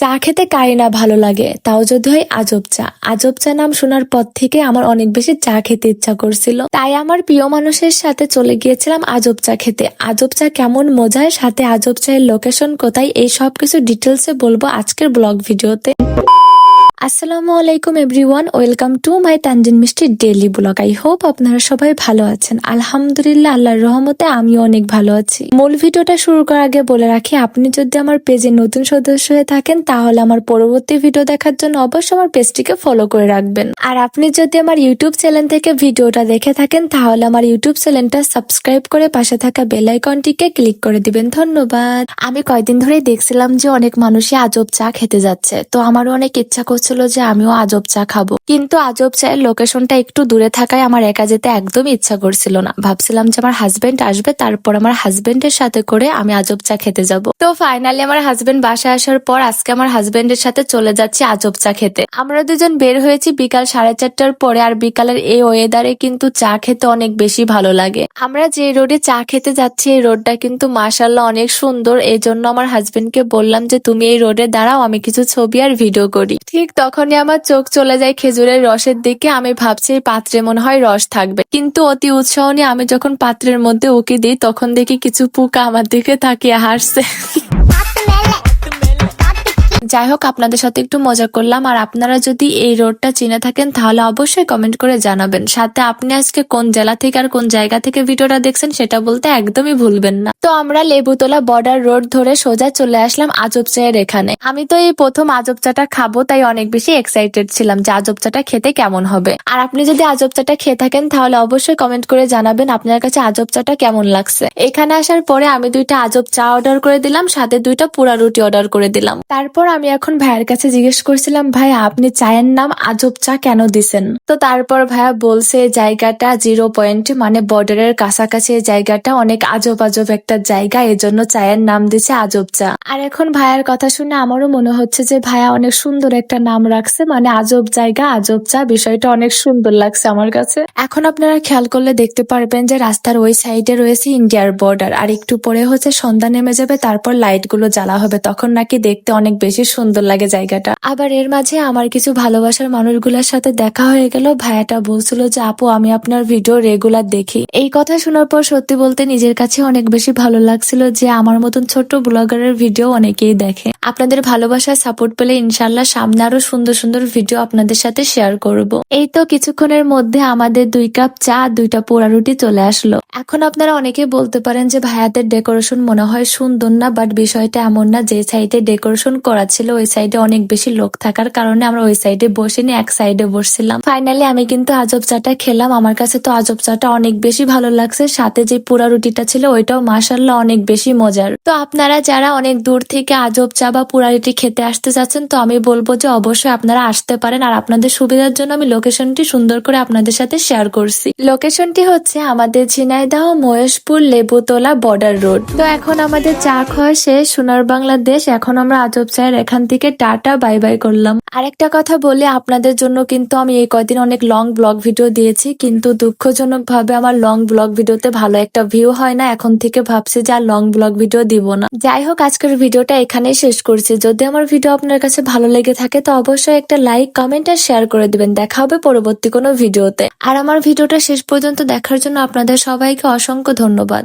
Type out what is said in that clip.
চা খেতে কারি না ভালো লাগে, তাও যদি হয় আজব চা। আজব চা নাম শোনার পর থেকে আমার অনেক বেশি চা খেতে ইচ্ছা করছিল। তাই আমার প্রিয় মানুষের সাথে চলে গিয়েছিলাম আজব চা খেতে। আজব চা কেমন মজায় সাথে আজব চায়ের লোকেশন কোথায়, এই সব কিছু ডিটেলসে বলব আজকের ব্লগ ভিডিওতে। আসসালামু আলাইকুম everyone, welcome to my Tanjin Mishti daily blog. I hope আপনারা সবাই ভালো আছেন। আলহামদুলিল্লাহ, আল্লাহর রহমতে আমিও অনেক ভালো আছি। মূল ভিডিওটা শুরু করার আগে বলে রাখি, আপনি যদি আমার পেজে নতুন সদস্য হয়ে থাকেন, তাহলে আমার পরবর্তী ভিডিও দেখার জন্য অবশ্যই আমার পেজটিকে ফলো করে রাখবেন। আর আপনি যদি আমার ইউটিউব চ্যানেল থেকে ভিডিওটা দেখে থাকেন, তাহলে আমার ইউটিউব চ্যানেলটা সাবস্ক্রাইব করে পাশে থাকা বেল আইকনটিকে ক্লিক করে দিবেন। ধন্যবাদ। আমি কয়দিন ধরেই দেখছিলাম যে অনেক মানুষই আজব চা খেতে যাচ্ছে। তো আমারও অনেক ইচ্ছা করছিল যে আমিও আজব চা খাব। কিন্তু আজব চায়ের লোকেশনটা একটু দূরে থাকায় আমার একা যেতে একদম ইচ্ছা করছিল না। ভাবছিলাম যে আমার হাজবেন্ড আসবে, তারপর আমার হাজবেন্ডের সাথে করে আমি আজব চা খেতে যাব। তো ফাইনালি আমার হাজবেন্ড বাসায় আসার পর আজকে আমার হাজবেন্ডের সাথে চলে যাচ্ছি আজব চা খেতে। আমরা দুজন বের হয়েছি বিকাল সাড়ে চারটার পরে আর বিকালের এই ওয়েদারে কিন্তু চা খেতে অনেক বেশি ভালো লাগে। আমরা যে রোডে চা খেতে যাচ্ছি, এই রোডটা কিন্তু মাসাল্লাহ অনেক সুন্দর। এই জন্য আমার হাজবেন্ডকে বললাম যে, তুমি এই রোডে দাঁড়াও, আমি কিছু ছবি আর ভিডিও করি। ঠিক তখনই আমার চোখ চলে যায় খেজুরের রসের দিকে। আমি ভাবছি পাত্রে মনে হয় রস থাকবে। কিন্তু অতি উৎসাহ নিয়ে আমি যখন পাত্রের মধ্যে উকি দিই, তখন দেখি কিছু পোকা আমার দিকে তাকিয়ে হাসছে। যাই হোক, আপনাদের সাথে একটু মজা করলাম। আর আপনারা যদি এই রোডটা চিনে থাকেন, তাহলে অবশ্যই কমেন্ট করে জানাবেন। সাথে আপনি আজকে কোন জেলা থেকে আর কোন জায়গা থেকে ভিডিওটা দেখছেন, সেটা বলতে একদমই ভুলবেন না। তো আমরা লেবুতলা বর্ডার রোড ধরে সোজা চলে আসলাম আজব চায়ের এখানে। আমি তো এই প্রথম আজব চাটা খাব, তাই অনেক বেশি এক্সাইটেড ছিলাম যে আজব চাটা খেতে কেমন হবে। আর আপনি যদি আজব চাটা খেয়ে থাকেন, তাহলে অবশ্যই কমেন্ট করে জানাবেন আপনার কাছে আজব চাটা কেমন লাগছে। এখানে আসার পরে আমি দুইটা আজব চা অর্ডার করে দিলাম, সাথে দুইটা পুরা রুটি অর্ডার করে দিলাম। তারপর আমি এখন ভাইয়ের কাছে জিজ্ঞেস করছিলাম, ভাই, আপনি চায়ের নাম আজব চা কেন দিছেন? তো তারপর ভাইয়া বলছে, জায়গাটা জিরো পয়েন্ট মানে বর্ডারের কাছাকাছি জায়গাটা অনেক আজব আজব একটা জায়গা, এজন্য চায়ের নাম দিছে আজব চা। আর এখন ভাইয়ার কথা শুনে আমারও মনে হচ্ছে যে ভাইয়া অনেক সুন্দর একটা নাম রাখছে মানে আজব জায়গা, আজব চা, বিষয়টা অনেক সুন্দর লাগছে আমার কাছে। এখন আপনারা খেয়াল করলে দেখতে পারবেন যে রাস্তার ওই সাইডে রয়েছে ইন্ডিয়ার বর্ডার আর একটু পরে হচ্ছে সন্ধ্যা নেমে যাবে, তারপর লাইটগুলো জ্বালা হবে, তখন নাকি দেখতে অনেক বেশি সুন্দর লাগে জায়গাটা। আবার এর মাঝে আমার কিছু ভালোবাসার মানুষগুলোর সাথে দেখা হয়ে গেল। ভাইয়াটা বলছিল যে, আপু, আমি আপনার ভিডিও রেগুলার দেখি। এই কথা শোনার পর সত্যি বলতে নিজের কাছে অনেক বেশি ভালো লাগছিল যে, আমার মতন ছোট্ট ব্লগারের ভিডিও অনেকেই দেখে। আপনাদের ভালোবাসার সাপোর্ট পেলে ইনশাল্লাহ সামনে আরও সুন্দর সুন্দর ভিডিও আপনাদের সাথে শেয়ার করব। এই তো কিছুক্ষণের মধ্যে আমাদের দুই কাপ চা, দুইটা পোড়া রুটি চলে আসলো। এখন আপনারা অনেকে বলতে পারেন যে, ভাইয়াদের ডেকোরেশন মনে হয় সুন্দর না বাট বিষয়টা এমন না যে সাইডে ডেকোরেশন করা ওই সাইডে অনেক বেশি লোক থাকার কারণে আমরা ওই সাইডে বসিনি, এক সাইডে বসছিলাম। ফাইনালি আমি কিন্তু আজব চাটা খেলাম, আমার কাছে তো আজব চাটা অনেক বেশি ভালো লাগছে, সাথে যে পুরা রুটিটা ছিল ওইটাও মাসাল্লাহ অনেক বেশি মজার। তো আপনারা যারা অনেক দূর থেকে আজব চা বা পুরা রুটি খেতে আসতে যাচ্ছেন, তো আমি বলব যে অবশ্যই আপনারা আসতে পারেন আর আপনাদের সুবিধার জন্য আমি লোকেশনটি সুন্দর করে আপনাদের সাথে শেয়ার করছি। লোকেশনটি হচ্ছে আমাদের ঝিনাইদহ মহেশপুর লেবুতলা বর্ডার রোড তো এখন আমাদের চা খাওয়া শেষ, সোনার বাংলাদেশ, এখন আমরা আজব চায়ের এখান থেকে টাটা, বাই বাই করলাম। আরেকটা কথা বলে আপনাদের জন্য কিন্তু আমি এই কয়দিন অনেক লং ব্লগ ভিডিও দিয়েছি, কিন্তু দুঃখজনক ভাবে আমার লং ব্লগ ভিডিওতে ভালো একটা ভিউ হয় না। এখন থেকে ভাবছি যে আর লং ব্লগ ভিডিও দিব না। যাই হোক, আজকের ভিডিওটা এখানেই শেষ করছি। যদি আমার ভিডিও আপনার কাছে ভালো লেগে থাকে, তো অবশ্যই একটা লাইক কমেন্ট আর শেয়ার করে দিবেন। দেখা হবে পরবর্তী কোনো ভিডিওতে আর আমার ভিডিওটা শেষ পর্যন্ত দেখার জন্য আপনাদের সবাইকে অসংখ্য ধন্যবাদ।